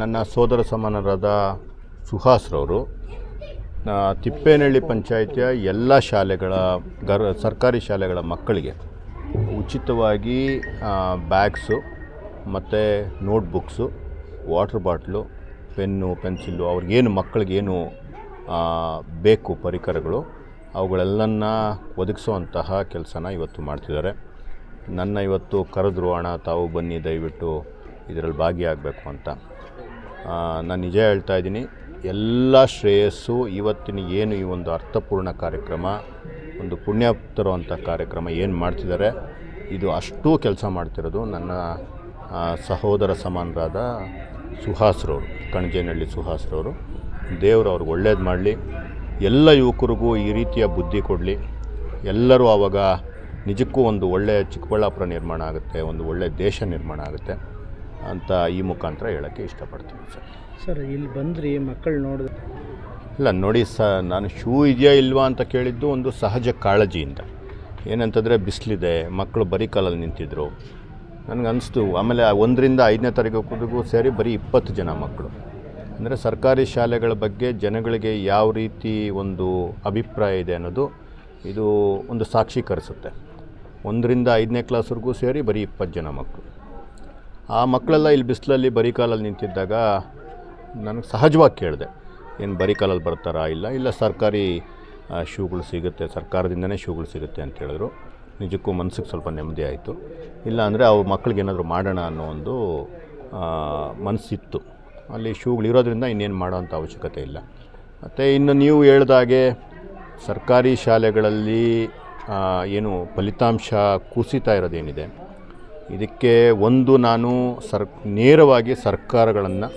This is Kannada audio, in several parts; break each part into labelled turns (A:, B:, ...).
A: ನನ್ನ ಸೋದರ ಸಮಾನರಾದ ಸುಹಾಸ್ರವರು ತಿಪ್ಪೇನಹಳ್ಳಿ ಪಂಚಾಯಿತಿಯ ಎಲ್ಲ ಶಾಲೆಗಳ ಗರ್, ಸರ್ಕಾರಿ ಶಾಲೆಗಳ ಮಕ್ಕಳಿಗೆ ಉಚಿತವಾಗಿ ಬ್ಯಾಗ್ಸು ಮತ್ತು notebooks, water bottle, pen, pencil, ಅವ್ರಿಗೇನು ಮಕ್ಕಳಿಗೇನು ಬೇಕು ಪರಿಕರಗಳು, ಅವುಗಳೆಲ್ಲನ್ನ ಒದಗಿಸುವಂತಹ ಕೆಲಸನ ಇವತ್ತು ಮಾಡ್ತಿದ್ದಾರೆ. ನನ್ನ ಇವತ್ತು ಕರೆದ್ರು ಅಣ್ಣ, ತಾವು ಬನ್ನಿ, ದಯವಿಟ್ಟು ಇದರಲ್ಲಿ ಭಾಗಿಯಾಗಬೇಕು ಅಂತ. ನಾನು ನಿಜ ಹೇಳ್ತಾ ಇದ್ದೀನಿ, ಎಲ್ಲ ಶ್ರೇಯಸ್ಸು, ಇವತ್ತಿನ ಏನು ಈ ಒಂದು ಅರ್ಥಪೂರ್ಣ ಕಾರ್ಯಕ್ರಮ, ಒಂದು ಪುಣ್ಯ ತರುವಂಥ ಕಾರ್ಯಕ್ರಮ ಏನು ಮಾಡ್ತಿದ್ದಾರೆ, ಇದು ಅಷ್ಟೂ ಕೆಲಸ ಮಾಡ್ತಿರೋದು ನನ್ನ ಸಹೋದರ ಸಮಾನರಾದ ಸುಹಾಸ್ರವರು ಕಣಜೇನಹಳ್ಳಿ ಸುಹಾಸ್ರವರು ದೇವರು ಅವ್ರಿಗೆ ಒಳ್ಳೇದು ಮಾಡಲಿ, ಎಲ್ಲ ಯುವಕರಿಗೂ ಈ ರೀತಿಯ ಬುದ್ಧಿ ಕೊಡಲಿ. ಎಲ್ಲರೂ ಆವಾಗ ನಿಜಕ್ಕೂ ಒಂದು ಒಳ್ಳೆಯ ಚಿಕ್ಕಬಳ್ಳಾಪುರ ನಿರ್ಮಾಣ ಆಗುತ್ತೆ, ಒಂದು ಒಳ್ಳೆಯ ದೇಶ ನಿರ್ಮಾಣ ಆಗುತ್ತೆ. ಅಂತ ಈ ಮುಖಾಂತರ ಹೇಳೋಕ್ಕೆ ಇಷ್ಟಪಡ್ತೀನಿ ಸರ್.
B: ಸರ್ ಇಲ್ಲಿ ಬಂದ್ರಿ ಮಕ್ಕಳು ನೋಡಿದ್ರೆ.
A: ಇಲ್ಲ ನೋಡಿ ಸ ನಾನು ಶೂ ಇದೆಯಾ ಇಲ್ವಾ ಅಂತ ಕೇಳಿದ್ದು ಒಂದು ಸಹಜ ಕಾಳಜಿಯಿಂದ. ಏನಂತಂದರೆ ಬಿಸಿಲಿದೆ ಮಕ್ಕಳು ಬರೀ ಕಾಲಲ್ಲಿ ನಿಂತಿದ್ರು. ನನಗೆ ಅನಿಸ್ತು ಆಮೇಲೆ ಒಂದರಿಂದ ಐದನೇ ತರಗತಿಗೂ ಸೇರಿ ಬರೀ ಇಪ್ಪತ್ತು ಜನ ಮಕ್ಕಳು. ಅಂದರೆ ಸರ್ಕಾರಿ ಶಾಲೆಗಳ ಬಗ್ಗೆ ಜನಗಳಿಗೆ ಯಾವ ರೀತಿ ಒಂದು ಅಭಿಪ್ರಾಯ ಇದೆ ಅನ್ನೋದು ಇದು ಒಂದು ಸಾಕ್ಷೀಕರಿಸುತ್ತೆ. ಒಂದರಿಂದ ಐದನೇ ಕ್ಲಾಸ್ವರೆಗೂ ಸೇರಿ ಬರೀ ಇಪ್ಪತ್ತು ಜನ ಮಕ್ಕಳು. ಆ ಮಕ್ಕಳೆಲ್ಲ ಇಲ್ಲಿ ಬಿಸಿಲಲ್ಲಿ ಬರೀ ಕಾಲಲ್ಲಿ ನಿಂತಿದ್ದಾಗ ನನಗೆ ಸಹಜವಾಗಿ ಕೇಳಿದೆ, ಏನು ಬರೀ ಕಾಲಲ್ಲಿ ಬರ್ತಾರಾ? ಇಲ್ಲ ಇಲ್ಲ ಸರ್ಕಾರಿ ಶೂಗಳು ಸಿಗುತ್ತೆ, ಸರ್ಕಾರದಿಂದನೇ ಶೂಗಳು ಸಿಗುತ್ತೆ ಅಂತ ಹೇಳಿದ್ರು. ನಿಜಕ್ಕೂ ಮನಸ್ಸಿಗೆ ಸ್ವಲ್ಪ ನೆಮ್ಮದಿ ಆಯಿತು. ಇಲ್ಲ ಅಂದರೆ ಅವ್ರ ಮಕ್ಕಳಿಗೆ ಏನಾದರೂ ಮಾಡೋಣ ಅನ್ನೋ ಒಂದು ಮನಸ್ಸಿತ್ತು ಅಲ್ಲಿ ಶೂಗಳು ಇರೋದ್ರಿಂದ ಇನ್ನೇನು ಮಾಡೋವಂಥ ಅವಶ್ಯಕತೆ ಇಲ್ಲ. ಮತ್ತು ಇನ್ನು ನೀವು ಹೇಳ್ದಾಗೆ ಸರ್ಕಾರಿ ಶಾಲೆಗಳಲ್ಲಿ ಏನು ಫಲಿತಾಂಶ ಕುಸಿತಾ ಇರೋದೇನಿದೆ? ಇದಕ್ಕೆ ಒಂದು ನಾನು ಸರ್, ನೇರವಾಗಿ ಸರ್ಕಾರಗಳನ್ನು,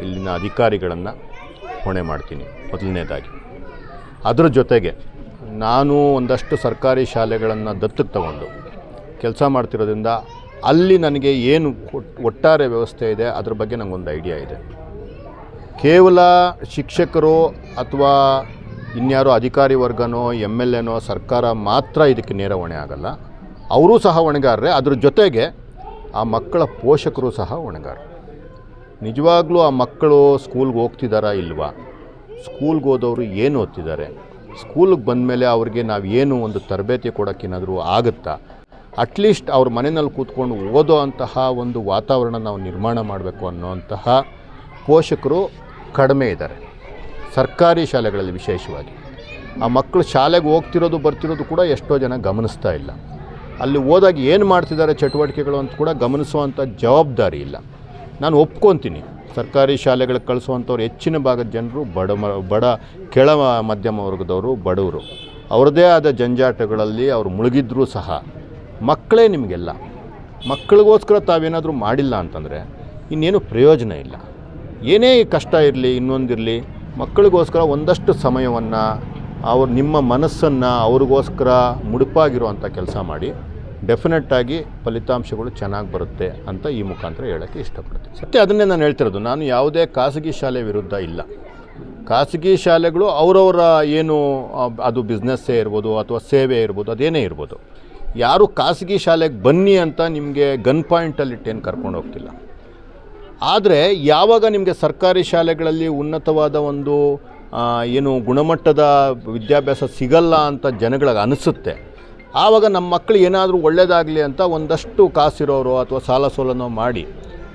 A: ಇಲ್ಲಿನ ಅಧಿಕಾರಿಗಳನ್ನು ಹೊಣೆ ಮಾಡ್ತೀನಿ, ಮೊದಲನೇದಾಗಿ. ಅದರ ಜೊತೆಗೆ ನಾನು ಒಂದಷ್ಟು ಸರ್ಕಾರಿ ಶಾಲೆಗಳನ್ನು ದತ್ತಕ್ಕೆ ತಗೊಂಡು, ಕೆಲಸ ಮಾಡ್ತಿರೋದ್ರಿಂದ ಅಲ್ಲಿ ನನಗೆ ಏನು ಒಟ್- ಒಟ್ಟಾರೆ ವ್ಯವಸ್ಥೆ ಇದೆ, ಅದ್ರ ಬಗ್ಗೆ ನನಗೊಂದು ಐಡಿಯಾ ಇದೆ. ಕೇವಲ ಶಿಕ್ಷಕರು ಅಥವಾ ಇನ್ಯಾರೋ ಅಧಿಕಾರಿ ವರ್ಗನೋ ಎಂ ಎಲ್ ಎನೋ, ಸರ್ಕಾರ ಮಾತ್ರ ಇದಕ್ಕೆ ನೇರ ಹೊಣೆ ಆಗಲ್ಲ. ಅವರೂ ಸಹ ಹೊಣೆಗಾರರೇ ಅದ್ರ ಜೊತೆಗೆ ಆ ಮಕ್ಕಳ ಪೋಷಕರು ಸಹ ಹೊಣೆಗಾರರು ನಿಜವಾಗ್ಲೂ ಆ ಮಕ್ಕಳು ಸ್ಕೂಲ್ಗೆ ಹೋಗ್ತಿದ್ದಾರಾ ಇಲ್ವಾ? ಸ್ಕೂಲ್ಗೆ ಹೋದವರು ಏನು ಓದ್ತಿದ್ದಾರೆ ಸ್ಕೂಲ್ಗೆ ಬಂದಮೇಲೆ ಅವ್ರಿಗೆ ನಾವು ಏನು ಒಂದು ತರಬೇತಿ ಕೊಡೋಕ್ಕೇನಾದರೂ ಆಗುತ್ತಾ? ಅಟ್ಲೀಸ್ಟ್ ಅವ್ರ ಮನೆಯಲ್ಲಿ ಕೂತ್ಕೊಂಡು ಓದೋ ಅಂತಹ ಒಂದು ವಾತಾವರಣ ನಾವು ನಿರ್ಮಾಣ ಮಾಡಬೇಕು ಅನ್ನೋಂತಹ ಪೋಷಕರು ಕಡಿಮೆ ಇದ್ದಾರೆ ಸರ್ಕಾರಿ ಶಾಲೆಗಳಲ್ಲಿ ವಿಶೇಷವಾಗಿ. ಆ ಮಕ್ಕಳು ಶಾಲೆಗೆ ಹೋಗ್ತಿರೋದು ಬರ್ತಿರೋದು ಕೂಡ ಎಷ್ಟೋ ಜನ ಗಮನಿಸ್ತಾ ಇಲ್ಲ. ಅಲ್ಲಿ ಹೋದಾಗ ಏನು ಮಾಡ್ತಿದ್ದಾರೆ ಚಟುವಟಿಕೆಗಳು ಅಂತ ಕೂಡ ಗಮನಿಸುವಂಥ ಜವಾಬ್ದಾರಿ ಇಲ್ಲ. ನಾನು ಒಪ್ಕೊತೀನಿ. ಸರ್ಕಾರಿ ಶಾಲೆಗಳಿಗೆ ಕಳಿಸುವಂಥವ್ರು ಹೆಚ್ಚಿನ ಭಾಗದ ಜನರು ಬಡ ಮ, ಬಡ ಕೆಳ ಮಧ್ಯಮ ವರ್ಗದವರು, ಬಡವರು. ಅವ್ರದ್ದೇ ಆದ ಜಂಜಾಟಗಳಲ್ಲಿ ಅವರು ಮುಳುಗಿದ್ರೂ ಸಹ ಮಕ್ಕಳೇ ನಿಮಗೆಲ್ಲ. ಮಕ್ಕಳಿಗೋಸ್ಕರ ತಾವೇನಾದರೂ ಮಾಡಿಲ್ಲ ಅಂತಂದರೆ ಇನ್ನೇನು ಪ್ರಯೋಜನ ಇಲ್ಲ. ಏನೇ ಕಷ್ಟ ಇರಲಿ, ಇನ್ನೊಂದಿರಲಿ ಮಕ್ಕಳಿಗೋಸ್ಕರ ಒಂದಷ್ಟು ಸಮಯವನ್ನು ಅವ್ರು ನಿಮ್ಮ ಮನಸ್ಸನ್ನು ಅವ್ರಿಗೋಸ್ಕರ ಮುಡುಪಾಗಿರುವಂಥ ಕೆಲಸ ಮಾಡಿ ಡೆಫಿನೆಟ್ಟಾಗಿ ಫಲಿತಾಂಶಗಳು ಚೆನ್ನಾಗಿ ಬರುತ್ತೆ ಅಂತ ಈ ಮುಖಾಂತರ ಹೇಳೋಕ್ಕೆ ಇಷ್ಟಪಡ್ತೀನಿ. ಮತ್ತೆ ಅದನ್ನೇ ನಾನು ಹೇಳ್ತಿರೋದು, ನಾನು ಯಾವುದೇ ಖಾಸಗಿ ಶಾಲೆ ವಿರುದ್ಧ ಇಲ್ಲ. ಖಾಸಗಿ ಶಾಲೆಗಳು ಅವರವರ ಏನು ಅದು ಬಿಸ್ನೆಸ್ಸೇ ಇರ್ಬೋದು ಅಥವಾ ಸೇವೆ ಇರ್ಬೋದು, ಅದೇನೇ ಇರ್ಬೋದು. ಯಾರು ಖಾಸಗಿ ಶಾಲೆಗೆ ಬನ್ನಿ ಅಂತ ನಿಮಗೆ ಗನ್ ಪಾಯಿಂಟಲ್ಲಿಟ್ಟೇನು ಕರ್ಕೊಂಡು ಹೋಗ್ತಿಲ್ಲ. ಆದರೆ ಯಾವಾಗ ನಿಮಗೆ ಸರ್ಕಾರಿ ಶಾಲೆಗಳಲ್ಲಿ ಉನ್ನತವಾದ ಒಂದು ಏನು ಗುಣಮಟ್ಟದ ವಿದ್ಯಾಭ್ಯಾಸ ಸಿಗಲ್ಲ ಅಂತ ಜನಗಳಿಗೆ ಅನಿಸುತ್ತೆ. ಆವಾಗ ನಮ್ಮ ಮಕ್ಕಳು ಏನಾದರೂ ಒಳ್ಳೆಯದಾಗಲಿ ಅಂತ ಒಂದಷ್ಟು ಕಾಸಿರೋರು ಅಥವಾ ಸಾಲ ಸೋಲನೋ ಮಾಡಿ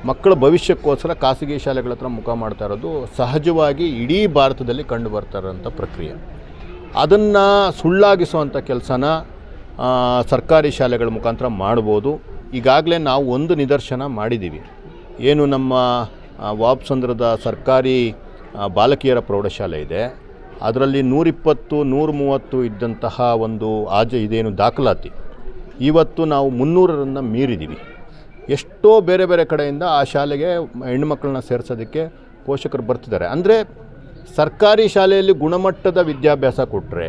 A: ಮಕ್ಕಳ ಭವಿಷ್ಯಕ್ಕೋಸ್ಕರ ಖಾಸಗಿ ಶಾಲೆಗಳ ಹತ್ರ ಮುಖ ಮಾಡ್ತಾ ಇರೋದು ಸಹಜವಾಗಿ ಇಡೀ ಭಾರತದಲ್ಲಿ ಕಂಡು ಬರ್ತಾ ಇರೋಂಥ ಪ್ರಕ್ರಿಯೆ. ಅದನ್ನು ಸುಳ್ಳಾಗಿಸುವಂಥ ಕೆಲಸನ ಸರ್ಕಾರಿ ಶಾಲೆಗಳ ಮುಖಾಂತರ ಮಾಡ್ಬೋದು. ಈಗಾಗಲೇ ನಾವು ಒಂದು ನಿದರ್ಶನ ಮಾಡಿದ್ದೀವಿ. ಏನು ನಮ್ಮ ವಾಪ್ಸಂದ್ರದ ಸರ್ಕಾರಿ ಬಾಲಕಿಯರ ಪ್ರೌಢಶಾಲೆ ಇದೆ. ಅದರಲ್ಲಿ ನೂರಿಪ್ಪತ್ತು ನೂರ ಮೂವತ್ತು ಇದ್ದಂತಹ ಒಂದು ಆಜ ಇದೇನು ದಾಖಲಾತಿ. ಇವತ್ತು ನಾವು ಮುನ್ನೂರರನ್ನು ಮೀರಿದ್ದೀವಿ ಎಷ್ಟೋ ಬೇರೆ ಬೇರೆ ಕಡೆಯಿಂದ ಆ ಶಾಲೆಗೆ ಹೆಣ್ಣುಮಕ್ಕಳನ್ನ ಸೇರಿಸೋದಕ್ಕೆ ಪೋಷಕರು ಬರ್ತಿದ್ದಾರೆ. ಅಂದರೆ ಸರ್ಕಾರಿ ಶಾಲೆಯಲ್ಲಿ ಗುಣಮಟ್ಟದ ವಿದ್ಯಾಭ್ಯಾಸ ಕೊಟ್ಟರೆ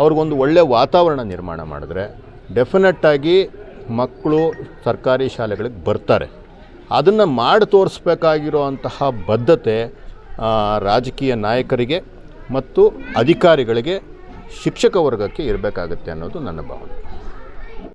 A: ಅವ್ರಿಗೊಂದು ಒಳ್ಳೆಯ ವಾತಾವರಣ ನಿರ್ಮಾಣ ಮಾಡಿದ್ರೆ ಡೆಫಿನೆಟ್ಟಾಗಿ ಮಕ್ಕಳು ಸರ್ಕಾರಿ ಶಾಲೆಗಳಿಗೆ ಬರ್ತಾರೆ. ಅದನ್ನು ಮಾಡಿ ತೋರಿಸ್ಬೇಕಾಗಿರೋ ಅಂತಹ ಬದ್ಧತೆ ರಾಜಕೀಯ ನಾಯಕರಿಗೆ ಮತ್ತು ಅಧಿಕಾರಿಗಳಿಗೆ ಶಿಕ್ಷಕ ವರ್ಗಕ್ಕೆ ಇರಬೇಕಾಗತ್ತೆ ಅನ್ನೋದು ನನ್ನ ಭಾವನೆ.